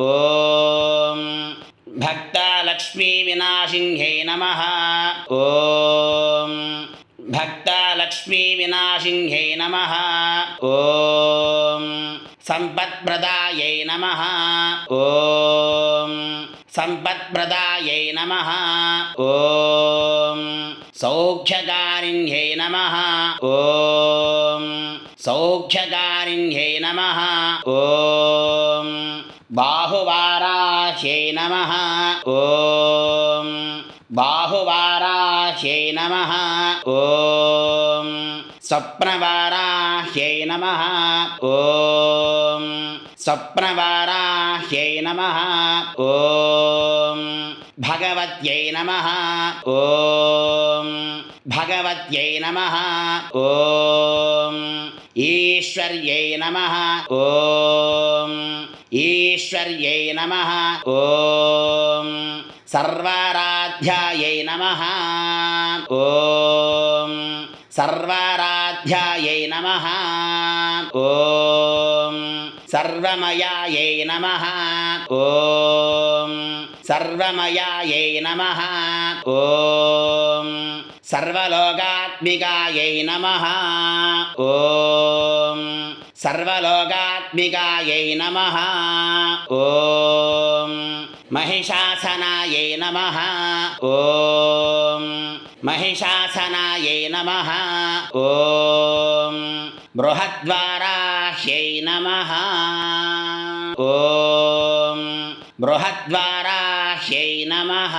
ఓం భక్తలక్ష్మీవినాశిన్యై నమ. ఓం భక్తలక్ష్మీవినాశిన్యై నమ. ఓం సంపత్ప్రదాయై నమ. ఓం సంపత్ప్రదాయై నమ. ఓం సౌఖ్యకారిణ్యై నమ. ఓం సౌఖ్యకారిణ్యై నమ. ఓం బాహువారాశై నమ. ఓం బాహువారాశై నమ. ఓం స్వప్నవారాహ్యై నమ. ఓం స్వప్నవారాహ్యై నమ. ఓం భగవత్యై నమ. ఓం భగవత్యై నమ. ఓం ఈశ్వర్యై నమ. ఓం ईश्वर्यै नमः ॐ सर्वाराध्यायै नमः ॐ सर्वाराध्यायै नमः ॐ सर्वमयायै नमः ॐ सर्वमयायै नमः ॐ सर्वलोकात्मिकायै नमः ॐ सर्वलोकात्मिकायै नमः ॐ महिषासनायै नमः ॐ महिषासनायै नमः ॐ बृहद्वाराह्यै नमः ॐ बृहद्वाराह्यै नमः